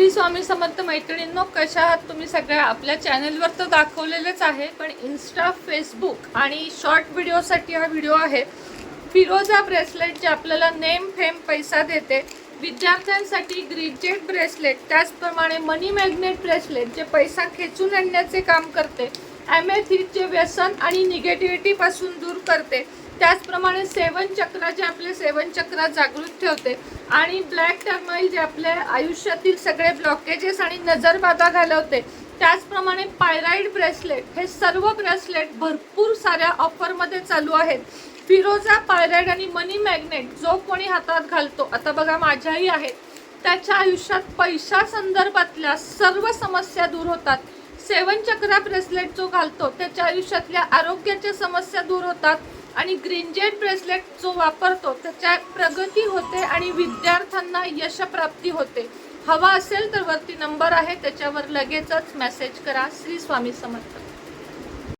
श्री स्वामी समर्थ मैत्रिणींनो कशा आहात तुम्ही सगळ्या? आपल्या चॅनलवर तर दाखवलेलेच आहे पण इन्स्टा फेसबुक आणि शॉर्ट व्हिडिओसाठी हा व्हिडिओ आहे. फिरोजा ब्रेसलेट जे आपल्याला नेम फेम पैसा देते विद्यार्थ्यांसाठी ग्रिजेट ब्रेसलेट त्याचप्रमाणे मनी मॅग्नेट ब्रेसलेट जे पैसा खेचून आणण्याचे काम करते ॲमेथीचे व्यसन आणि निगेटिव्हिटीपासून दूर करते. त्याचप्रमाणे सेवन चक्र जे आपले सेवन चक्र जागृत ठेवते आणि ब्लॅक टर्माईल जे आपल्या आयुष्यातील सगळे ब्लॉकेजेस आणि नजरबाधा घालवते. त्याचप्रमाणे पायराईड ब्रेसलेट हे सर्व ब्रेसलेट भरपूर साऱ्या ऑफरमध्ये चालू आहेत. फिरोजा पायराईड आणि मनी मॅग्नेट जो कोणी हातात घालतो आता बघा माझ्याही आहेत त्याच्या आयुष्यात पैशा संदर्भातल्या सर्व समस्या दूर होतात. सेवन चक्रा ब्रेसलेट जो घालतो त्याच्या आयुष्यातल्या आरोग्याच्या समस्या दूर होतात आणि ग्रीनजेट ब्रेसलेट जो वापरतो त्याच्या प्रगती होते आणि विद्यार्थ्यांना यशप्राप्ती होते. हवा असेल तर वरती नंबर आहे त्याच्यावर लगेचच मेसेज करा. श्री स्वामी समर्थ.